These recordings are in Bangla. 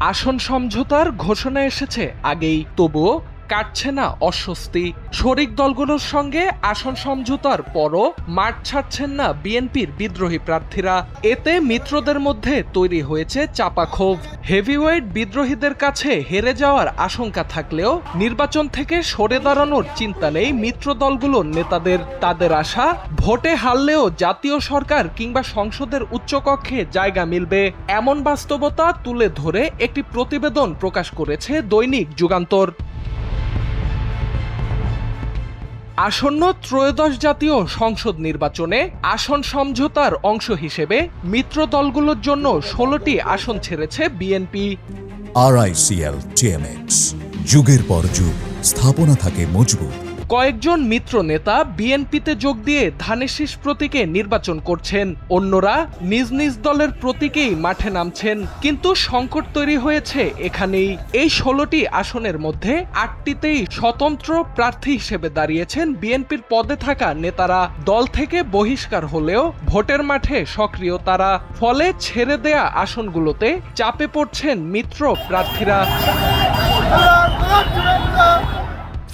আসন সমঝোতার ঘোষণা এসেছে আগেই। তবুও কাটছে না অস্বস্তি। শরিক দলগুলোর সঙ্গে আসন সমঝোতার পরও মাঠ ছাড়ছেন না বিএনপির বিদ্রোহী প্রার্থীরা। এতে মিত্রদের মধ্যে তৈরি হয়েছে চাপা ক্ষোভ। হেভিওয়েট বিদ্রোহীদের কাছে হেরে যাওয়ার আশঙ্কা থাকলেও নির্বাচন থেকে সরে দাঁড়ানোর চিন্তা নেই মিত্র দলগুলোর নেতাদের। তাদের আশা, ভোটে হারলেও জাতীয় সরকার কিংবা সংসদের উচ্চকক্ষে জায়গা মিলবে। এমন বাস্তবতা তুলে ধরে একটি প্রতিবেদন প্রকাশ করেছে দৈনিক যুগান্তর। আসন্ন ত্রয়োদশ জাতীয় সংসদ নির্বাচনে আসন সমঝোতার অংশ হিসেবে মিত্র দলগুলোর জন্য ষোলোটি আসন ছেড়েছে বিএনপি। আরআইসিএল টিএমএক্স যুগের পর যুগ, স্থাপনা থাকে মজবুত। কয়েকজন মিত্র নেতা বিএনপিতে যোগ দিয়ে ধানের শীষ প্রতীকে নির্বাচন করছেন। অন্যরা নিজ নিজ দলের প্রতীকেই মাঠে নামছেন। কিন্তু সংকট তৈরি হয়েছে এখানেই। এই ষোলোটি আসনের মধ্যে আটটিতেই স্বতন্ত্র প্রার্থী হিসেবে দাঁড়িয়েছেন বিএনপির পদে থাকা নেতারা। দল থেকে বহিষ্কার হলেও ভোটের মাঠে সক্রিয় তারা। ফলে ছেড়ে দেয়া আসনগুলোতে চাপে পড়ছেন মিত্র প্রার্থীরা।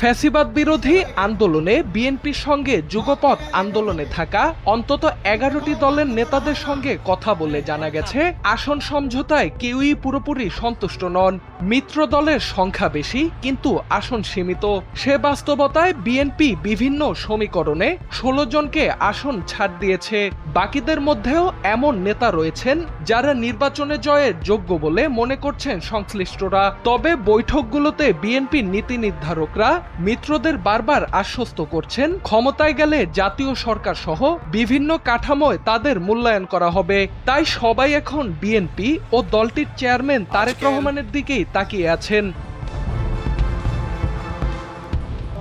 ফ্যাসিবাদ বিরোধী আন্দোলনে বিএনপির সঙ্গে যুগপৎ আন্দোলনে থাকা অন্তত এগারোটি দলের নেতাদের সঙ্গে কথা বলে জানা গেছে, আসন সমঝোতায় কেউই পুরোপুরি সন্তুষ্ট নন। মিত্র দলের সংখ্যা বেশি, কিন্তু আসন সীমিত। সে বাস্তবতায় বিএনপি বিভিন্ন সমীকরণে ষোলো জনকে আসন ছাড় দিয়েছে। বাকিদের মধ্যেও এমন নেতা রয়েছেন যারা নির্বাচনে জয়ের যোগ্য বলে মনে করছেন সংশ্লিষ্টরা। তবে বৈঠকগুলোতে বিএনপির নীতি নির্ধারকরা মিত্রদের বারবার আশ্বস্ত করছেন ক্ষমতায় গেলে জাতীয় সরকার সহ বিভিন্ন কাঠামোয় তাদের মূল্যায়ন করা হবে। তাই সবাই এখন বিএনপি ও দলটির চেয়ারম্যান তারেক রহমানের দিকেই তাকিয়ে আছেন।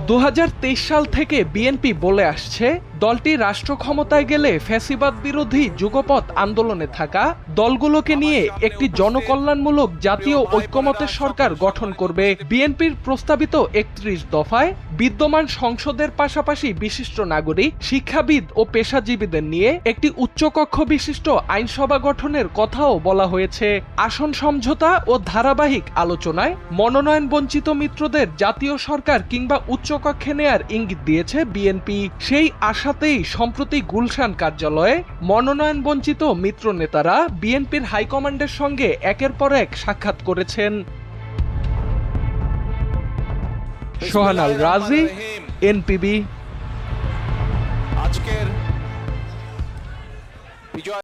দু হাজার তেইশ সাল থেকে বিএনপি বলে আসছে, দলটি রাষ্ট্র ক্ষমতায় গেলে ফ্যাসিবাদ বিরোধী যুগপৎ আন্দোলনে থাকা দলগুলোকে নিয়ে একটি জনকল্যাণমূলক জাতীয় ঐক্যমতের সরকার গঠন করবে। বিএনপির প্রস্তাবিত একত্রিশ দফায় বিদ্যমান সংসদের পাশাপাশি বিশিষ্ট নাগরিক, শিক্ষাবিদ ও পেশাজীবীদের নিয়ে একটি উচ্চকক্ষ বিশিষ্ট আইনসভা গঠনের কথাও বলা হয়েছে। আসন সমঝোতা ও ধারাবাহিক আলোচনায় মনোনয়ন বঞ্চিত মিত্রদের জাতীয় সরকার কিংবা উচ্চকক্ষে নেয়ার ইঙ্গিত দিয়েছে বিএনপি সেই আশাতেই সম্প্রতি গুলশান কার্যালয়ে মনোনয়ন বঞ্চিত মিত্র নেতারা বিএনপির হাইকমান্ডের সঙ্গে একের পর এক সাক্ষাৎ করেছেন। সোহানাল রাজি এনপিবি আজকের বিজয়